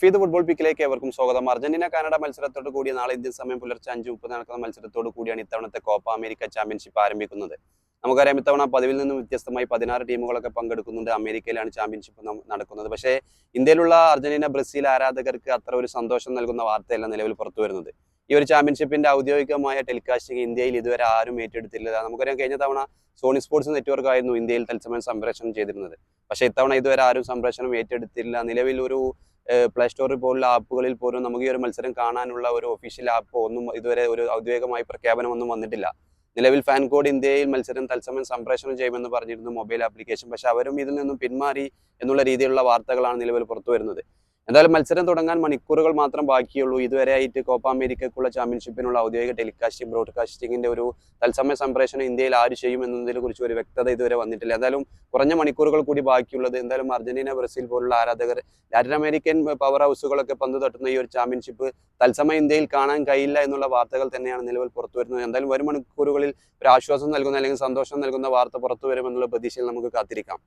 ഫീദ് football പിക്കിലേക്ക് ഏവർക്കും സ്വാഗതം. Argentina Canada മത്സരത്തോട് കൂടി നാളെ ഇന്ത്യൻ സമയം പുലർച്ചെ അഞ്ച് മുപ്പത് നടക്കുന്ന മത്സരത്തോട് കൂടിയാണ് ഇത്തവണത്തെ കോപ്പ അമേരിക്ക ചാമ്പ്യൻഷിപ്പ് ആരംഭിക്കുന്നത്. നമുക്കറിയാം ഇത്തവണ പതിവിൽ നിന്നും വ്യത്യസ്തമായി പതിനാറ് ടീമുകളൊക്കെ പങ്കെടുക്കുന്നുണ്ട്. അമേരിക്കയിലാണ് ചാമ്പ്യൻഷിപ്പ് നടക്കുന്നത്. പക്ഷേ ഇന്ത്യയിലുള്ള അർജന്റീന ബ്രസീൽ ആരാധകർക്ക് അത്ര ഒരു സന്തോഷം നൽകുന്ന വാർത്തയല്ല നിലവിൽ പുറത്തു വരുന്നത്. ഈ ഒരു ചാമ്പ്യൻഷിപ്പിന്റെ ഔദ്യോഗികമായ ടെലികാസ്റ്റിംഗ് ഇന്ത്യയിൽ ഇതുവരെ ആരും ഏറ്റെടുത്തില്ല നമുക്കറിയാം കഴിഞ്ഞ തവണ സോണി സ്പോർട്സ് നെറ്റ്വർക്ക് ആയിരുന്നു ഇന്ത്യയിൽ തത്സമയം സംപ്രേഷണം ചെയ്തിരുന്നത്. പക്ഷേ ഇത്തവണ ഇതുവരെ ആരും സംപ്രേഷണം ഏറ്റെടുത്തില്ല. നിലവിൽ ഒരു പ്ലേ സ്റ്റോറിൽ പോലുള്ള ആപ്പുകളിൽ പോലും നമുക്ക് ഈ ഒരു മത്സരം കാണാനുള്ള ഒരു ഒഫീഷ്യൽ ആപ്പ് ഒന്നും ഇതുവരെ ഒരു ഔദ്യോഗികമായി പ്രഖ്യാപനമൊന്നും വന്നിട്ടില്ല. നിലവിൽ ഫാൻ കോഡ് ഇന്ത്യയിൽ മത്സരം തത്സമയം സംപ്രേഷണം ചെയ്യുമെന്ന് പറഞ്ഞിരുന്നു മൊബൈൽ ആപ്ലിക്കേഷൻ. പക്ഷെ അവരും ഇതിൽ നിന്നും പിന്മാറി എന്നുള്ള രീതിയിലുള്ള വാർത്തകളാണ് നിലവിൽ പുറത്തു വരുന്നത് എന്തായാലും മത്സരം തുടങ്ങാൻ മണിക്കൂറുകൾ മാത്രം ബാക്കിയുള്ളൂ. ഇതുവരെ ആയിട്ട് കോപ്പ അമേരിക്കക്കുള്ള ചാമ്പ്യൻഷിപ്പിനുള്ള ഔദ്യോഗിക ടെലികാസ്റ്റിംഗ് ബ്രോഡ്കാസ്റ്റിംഗിന്റെ ഒരു തത്സമയ സംപ്രേഷണം ഇന്ത്യയിൽ ആര് ചെയ്യും എന്നതിനെ കുറിച്ച് ഒരു വ്യക്തത ഇതുവരെ വന്നിട്ടില്ല. എന്തായാലും കുറഞ്ഞ മണിക്കൂറുകൾ കൂടി ബാക്കിയുള്ളത് എന്തായാലും അർജന്റീന ബ്രസീൽ പോലുള്ള ആരാധകർ ലാറ്റിൻ അമേരിക്കൻ പവർ ഹൗസുകളൊക്കെ പന്ത് തട്ടുന്ന ഈ ഒരു ചാമ്പ്യൻഷിപ്പ് തത്സമയം ഇന്ത്യയിൽ കാണാൻ കഴിയില്ല എന്നുള്ള വാർത്തകൾ തന്നെയാണ് നിലവിൽ പുറത്തു വരുന്നത്. എന്തായാലും വരും മണിക്കൂറുകളിൽ ഒരു ആശ്വാസം നൽകുന്ന അല്ലെങ്കിൽ സന്തോഷം നൽകുന്ന വാർത്ത പുറത്തു വരുമെന്നുള്ള പ്രതീക്ഷയിൽ നമുക്ക് കാത്തിരിക്കാം.